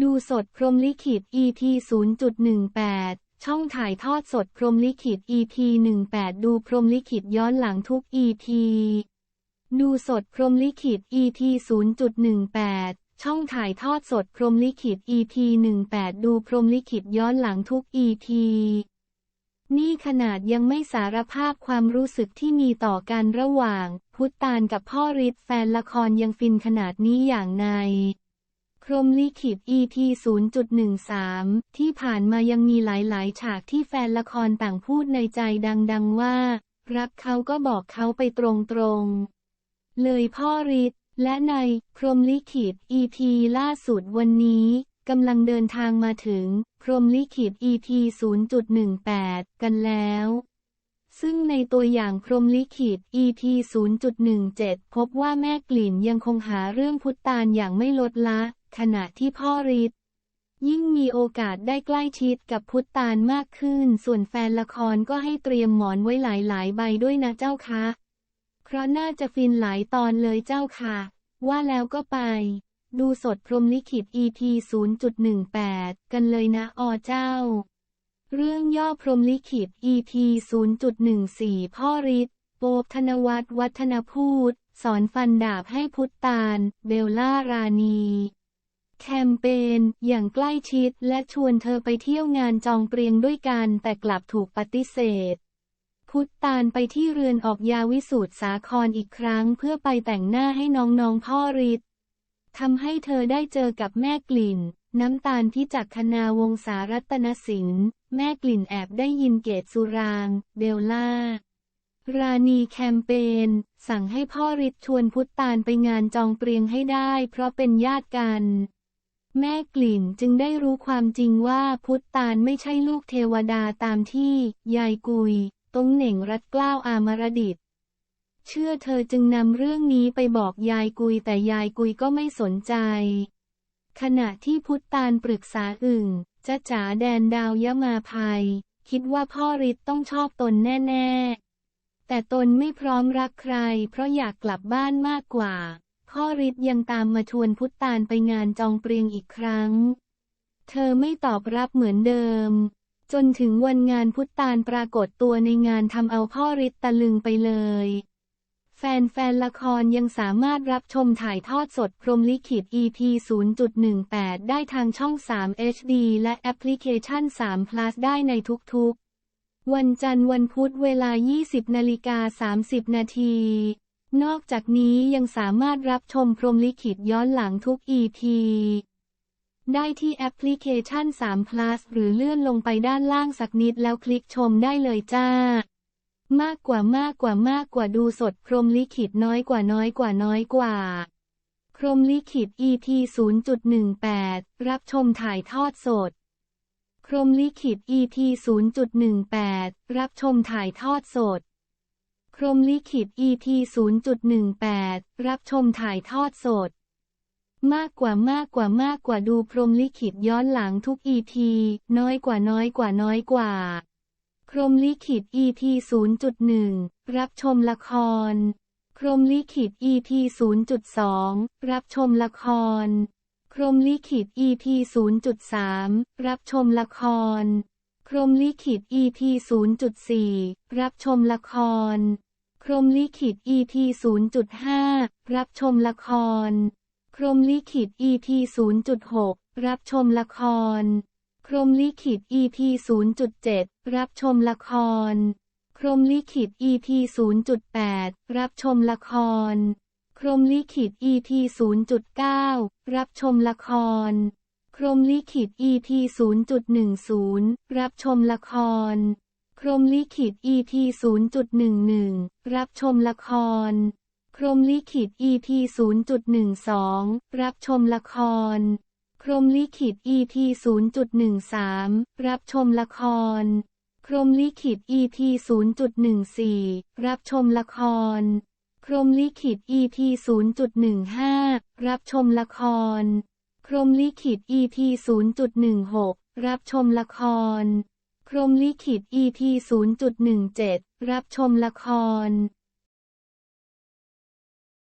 ดูสดพรมลิขิต EP 0.18 ช่องถ่ายทอดสดพรมลิขิต EP 18 ดูพรมลิขิตย้อนหลังทุก EP ดูสดพรมลิขิต EP 0.18 ช่องถ่ายทอดสดพรมลิขิต EP 18 ดูพรมลิขิตย้อนหลังทุก EP นี่ขนาดยังไม่สารภาพความรู้สึกที่มีต่อกันระหว่าง พุทธานกับพ่อฤทธิ์แฟนละครยังฟินขนาดนี้อย่างใน พรมลิขิต EP 0.13 ที่ผ่านมายังมีหลาย ๆ ฉากที่แฟนละครต่างพูดในใจดัง ๆ ว่า รักเขาก็บอกเขาไปตรงๆ เลยพ่อฤทธิ์และในพรมลิขิต EP ล่าสุดวันนี้กำลังเดินทางมาถึง พรมลิขิต EP 0.18 กันแล้ว ซึ่งในตัวอย่างพรมลิขิต EP 0.17 พบว่าแม่กลิ่นยังคงหาเรื่องพุทธานอย่างไม่ลดละ ขณะที่พ่อฤทธิ์ยิ่งมีโอกาสได้ใกล้ชิดกับพุทธานมากขึ้น ส่วนแฟนละครก็ให้เตรียมหมอนไว้หลายๆ ใบด้วยนะเจ้าคะ เพราะน่าจะฟินหลายตอนเลยเจ้าค่ะ ว่าแล้วก็ไป ดูสดพรมลิขิต EP 0.18 กันเลยนะอเจ้า เรื่องย่อพรมลิขิต EP 0.14 พ่อฤทธิ์โปบธนวัฒน์วัฒนพูด สอนฟันดาบให้พุทธาน เบลล่ารานี แคมเปญอย่างใกล้ชิดและชวนเธอไปเที่ยวงานจองเปรียงด้วยกันแต่กลับถูกปฏิเสธ พุทธานไปที่เรือนออกยาวิสูตรสาครอีกครั้งเพื่อไปแต่งหน้าให้น้องๆพ่อฤทธิ์ทำให้เธอได้เจอกับแม่กลิ่น น้ำตาลพิจักคณาวงศารัตนสินแม่กลิ่นแอบได้ยินเกตสุราง เบลล่า ราณีแคมเปญสั่งให้พ่อฤทธิ์ชวนพุทธานไปงานจองเปรียงให้ได้ เพราะเป็นญาติกัน แม่กลิ่นจึงได้รู้ความจริงว่าพุทธานไม่ใช่ลูกเทวดาตามที่ยายกุยตงเหน่งรัดกล้าวอามรดิต เชื่อเธอจึงนำเรื่องนี้ไปบอกยายกุยแต่ยายกุยก็ไม่สนใจ ขณะที่พุทธานปรึกษาอึ่งจะจ๋าแดนดาวยะมาภัย คิดว่าพ่อฤทธิ์ต้องชอบตนแน่ ๆ แต่ตนไม่พร้อมรักใคร เพราะอยากกลับบ้านมากกว่า พ่อฤทธิ์ยังตามมาชวนพุทธานไปงานจองเปรียงอีกครั้ง เธอไม่ตอบรับเหมือนเดิม จนถึงวันงานพุทธานปรากฏตัวในงานทำเอาพ่อฤทธิ์ตะลึงไปเลย แฟนๆละครยังสามารถรับชมถ่ายทอดสดพรมลิขิต EP 0.18 ได้ทางช่อง 3 HD และแอปพลิเคชัน 3 plus ได้ในทุกๆ วันจันทร์วันพุธเวลา 20นาฬิกา30 นาที นอกจากนี้ยังสามารถรับชมพรมลิขิตย้อนหลังทุก EP ได้ที่แอปพลิเคชัน 3 plus หรือเลื่อนลงไปด้านล่างสักนิดแล้วคลิกชมได้เลยจ้า มากกว่ามากกว่ามากกว่าดูสดพรมลิขิตน้อยกว่าน้อยกว่าน้อยกว่า พรมลิขิต EP 0.18 รับชมถ่ายทอดสด พรมลิขิต EP 0.18 รับชมถ่ายทอดสด พรมลิขิต EP 0.18 รับชมถ่ายทอดสด มากกว่ามากกว่ามากกว่าดูพรมลิขิตย้อนหลังทุก EP น้อยกว่าน้อยกว่าน้อยกว่า พรมลิขิต EP 0.1 รับชมละคร พรมลิขิต EP 0.2 รับชมละคร พรมลิขิต EP 0.3 รับชมละคร รมลิขิต EP 0.4 รับชมละคร พรมลิขิต EP 0.5 รับชมละคร พรมลิขิต EP 0.6 รับชมละคร พรมลิขิต EP 0.7 รับชมละคร พรมลิขิต EP 0.8 รับชมละคร พรมลิขิต EP 0.9 รับชมละคร พรมลิขิต EP 0.10 รับชมละคร พรมลิขิต EP 0.11 รับชมละคร พรมลิขิต EP 0.12 รับชมละคร พรมลิขิต EP 0.13 รับชมละคร พรมลิขิต EP 0.14 รับชมละคร พรมลิขิต EP 0.15 รับชมละคร พรมลิขิต EP 0.16 รับชมละคร พรมลิขิต EP 0.17 รับชมละคร